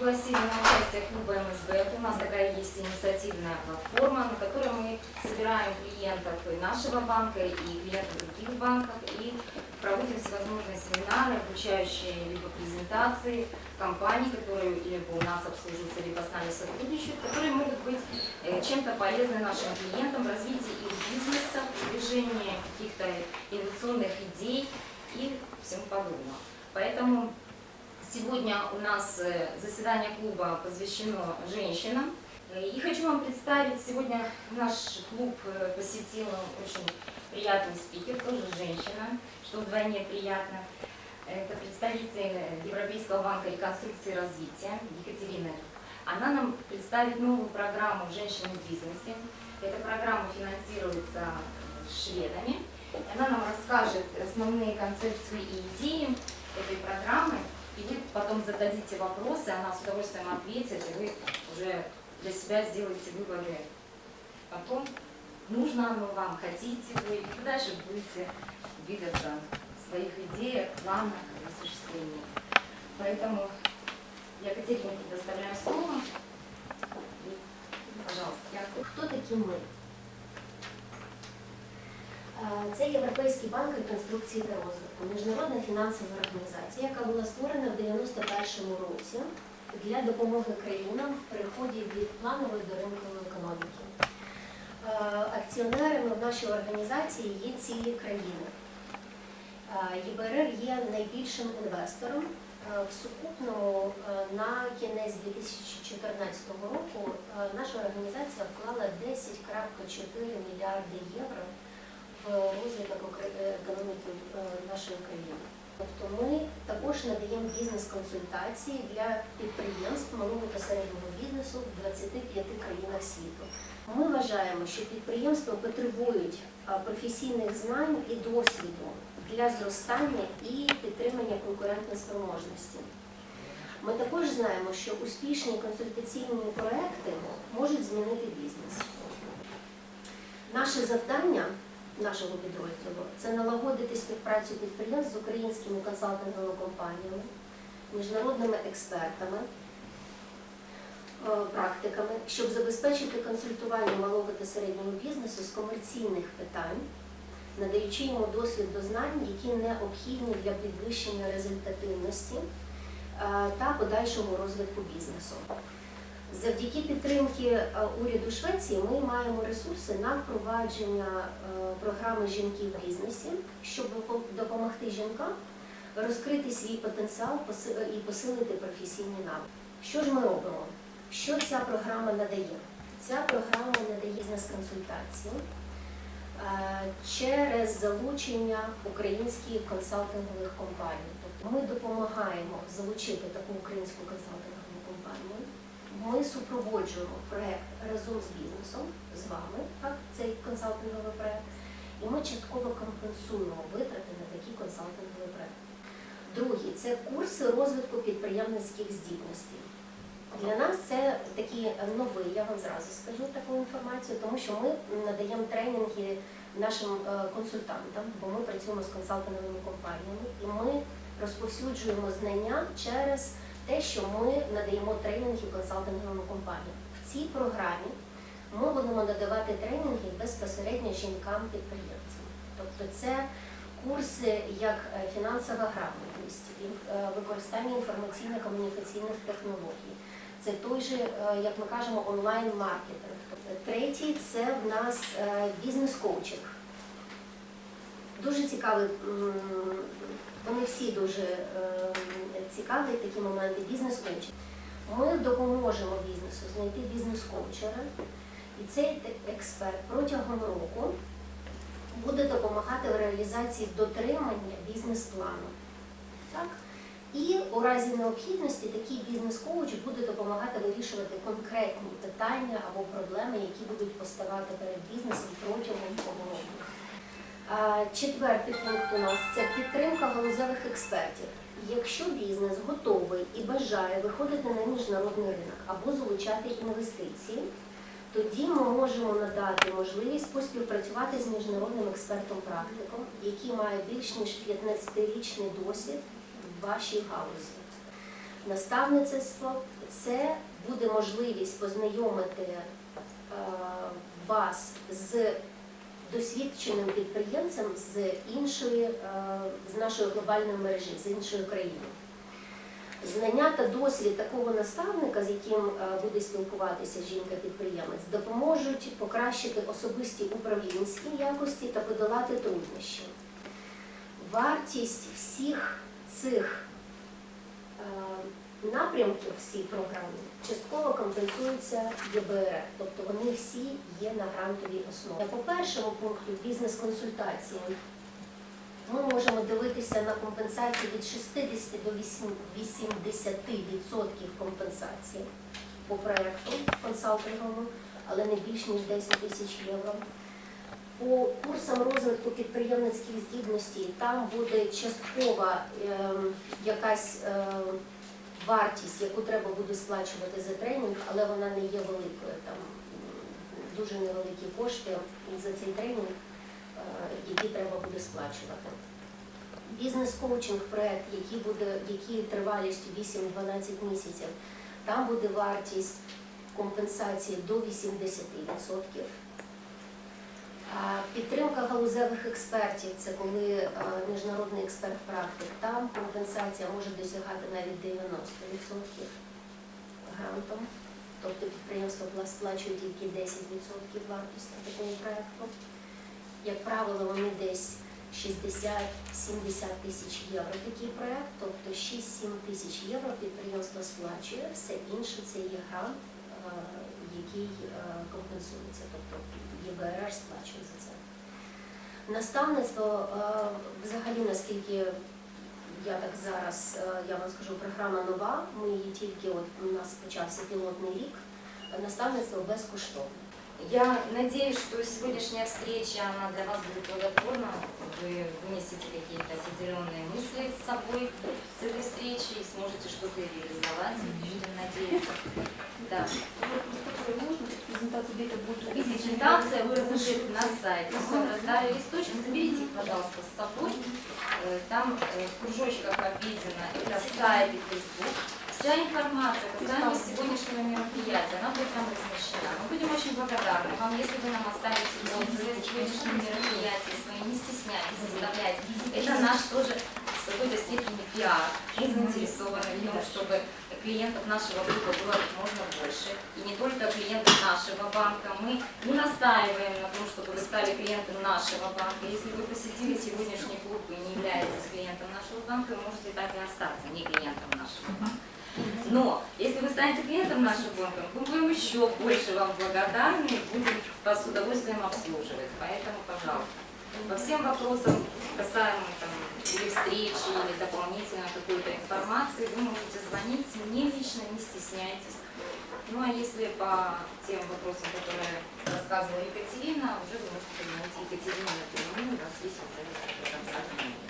пригласили на участие клуба МСБ. У нас такая есть инициативная платформа, на которой мы собираем клиентов и нашего банка, и клиентов других банков, и проводим всевозможные семинары, обучающие либо презентации компаний, которые либо у нас обслуживаются, либо с нами сотрудничают, которые могут быть э, чем-то полезны нашим клиентам в развитии их бизнеса, в продвижении каких-то инновационных идей и всему подобного. Поэтому сегодня у нас э, заседание клуба посвящено женщинам. И хочу вам представить, сегодня наш клуб э, посетил очень приятный спикер, тоже женщина, что вдвойне приятно. Это представитель Европейского банка реконструкции и развития Екатерина. Она нам представит новую программу «Женщины в бизнесе». Эта программа финансируется шведами. Она нам расскажет основные концепции и идеи этой программы. И вы потом зададите вопросы, она с удовольствием ответит, и вы уже для себя сделаете выводы о том, нужно оно вам, хотите вы, и дальше будете двигаться в своих идеях, планах и осуществлении. Поэтому я Катерине предоставляю слово. И, пожалуйста, я Хто такі ми? Е, Це Європейський банк реконструкції та розвитку, міжнародна фінансова організація, яка була створена в 91-му році для допомоги країнам в переході від планової до ринкової економіки. Е, Акціонерами в нашій організації є цілі країни. Е, ЄБРР є найбільшим інвестором. В сукупному на кінець 2014 року наша організація вклала 10,4 мільярди євро в розвиток е, економіки е, нашої країни. Тобто ми також надаємо бізнес-консультації для підприємств малого та середнього бізнесу в 25 країнах світу. Ми вважаємо, що підприємства потребують професійних знань і досвіду для зростання і підтримання конкурентоспроможності. Ми також знаємо, що успішні консультаційні проекти можуть змінити бізнес. Наше завдання нашого підрозділу це налагодити співпрацю підприємств з українськими консалтинговими компаніями, міжнародними експертами, е, практиками, щоб забезпечити консультування малого та середнього бізнесу з комерційних питань, надаючи йому досвід до знань, які необхідні для підвищення результативності е, та подальшого розвитку бізнесу. Завдяки підтримки е, уряду Швеції ми маємо ресурси на впровадження е, програми жінки в бізнесі, щоб допомогти жінкам розкрити свій потенціал і посилити професійні навики. Що ж ми робимо? Що ця програма надає? Ця програма надає бізнес-консультації е, через залучення українських консалтингових компаній. Тобто ми допомагаємо залучити таку українську консалтингову компанію. Ми супроводжуємо проект разом з бізнесом, з вами, так, цей консалтинговий проект, і ми частково компенсуємо витрати на такі консалтингові проекти. Другий це курси розвитку підприємницьких здібностей. Для нас це такі новий, я вам зразу скажу таку інформацію, тому що ми надаємо тренінги нашим е, консультантам, бо ми працюємо з консалтинговими компаніями, і ми розповсюджуємо знання через те, що ми надаємо тренінги консалтинговим компаніям. В цій програмі ми будемо надавати тренінги безпосередньо жінкам-підприємцям. Тобто це курси як е, фінансова грамотність, е, використання інформаційно-комунікаційних технологій. Це той же, е, як ми кажемо, онлайн-маркетинг. Тобто Третій це в нас бізнес-коучинг. Дуже цікавий, вони всі дуже цікаві такі моменти бізнес-коучинг. Ми допоможемо бізнесу знайти бізнес-коучера, і цей експерт протягом року буде допомагати в реалізації дотримання бізнес-плану. Так? І у разі необхідності такий бізнес-коуч буде допомагати вирішувати конкретні питання або проблеми, які будуть поставати перед бізнесом протягом цього року. Четвертий пункт у нас це підтримка галузевих експертів. Якщо бізнес готовий і бажає виходити на міжнародний ринок або залучати інвестиції, тоді ми можемо надати можливість поспівпрацювати з міжнародним експертом-практиком, який має більш ніж 15-річний досвід в вашій галузі. Наставництво це буде можливість познайомити е, вас з досвідченим підприємцем з іншої, е, з нашої глобальної мережі, з іншої країни. Знання та досвід такого наставника, з яким е, буде спілкуватися жінка-підприємець, допоможуть покращити особисті управлінські якості та подолати труднощі. Вартість всіх цих е, напрямків всій програмі частково компенсується ЄБР, тобто вони всі є на грантовій основі. По першому пункту бізнес-консультації ми можемо дивитися на компенсації від 60 до 80% компенсації по проекту консалтинговому, але не більш ніж 10 тисяч євро. По курсам розвитку підприємницьких здібностей там буде часткова ем, якась ем, вартість, яку треба буде сплачувати за тренінг, але вона не є великою. Там дуже невеликі кошти за цей тренінг, е, які треба буде сплачувати. Бізнес-коучинг проект, який буде, який тривалістю 8-12 місяців, там буде вартість компенсації до 80%. Підтримка галузевих експертів це коли е, міжнародний експерт-практик. Там компенсація може досягати навіть 90% грантом. Тобто підприємство сплачує тільки 10% вартості такого проекту. Як правило, вони десь 60-70 тисяч євро такий проект, тобто 6-7 тисяч євро підприємство сплачує, все інше це є грант, е, який е, компенсується, тобто ЄБРР сплачує за це. Наставництво, е, взагалі, наскільки я так зараз, е, я вам скажу, програма нова, ми її тільки, от у нас почався пілотний рік, наставництво безкоштовне. Я надеюсь, что сегодняшняя встреча, она для вас будет плодотворна. Вы вынесете какие-то определенные мысли с собой с этой встречи и сможете что-то реализовать. Будем надеяться. Да. Презентацию где-то будет И презентация выложит на сайте. Раздали листочек, заберите их, пожалуйста, с собой. Э, Там э, в кружочках обведено, это сайт и Facebook. Вся информация касаемо сегодняшнего мероприятия, она будет там размещена. Мы будем очень благодарны вам, если вы нам оставите отзывы о сегодняшнем мероприятии свои, не стесняйтесь, оставляйте. Это наш тоже в какой-то степени пиар. Мы заинтересованы в том, чтобы клиентов нашего группа было как можно больше. И не только клиентов нашего банка. Мы не настаиваем на том, чтобы вы стали клиентом нашего банка. Если вы посетили сегодняшний клуб и не являетесь клиентом нашего банка, вы можете так и остаться не клиентом нашего банка. Но если вы станете клиентом нашего банка, мы будем еще больше вам благодарны будем вас с удовольствием обслуживать. Поэтому, пожалуйста, по всем вопросам, касаемо там, или встречи, или дополнительно какой-то информации, вы можете звонить мне лично, не стесняйтесь. Ну а если по тем вопросам, которые рассказывала Екатерина, уже вы можете позвонить Екатерине напрямую, у нас есть уже дня.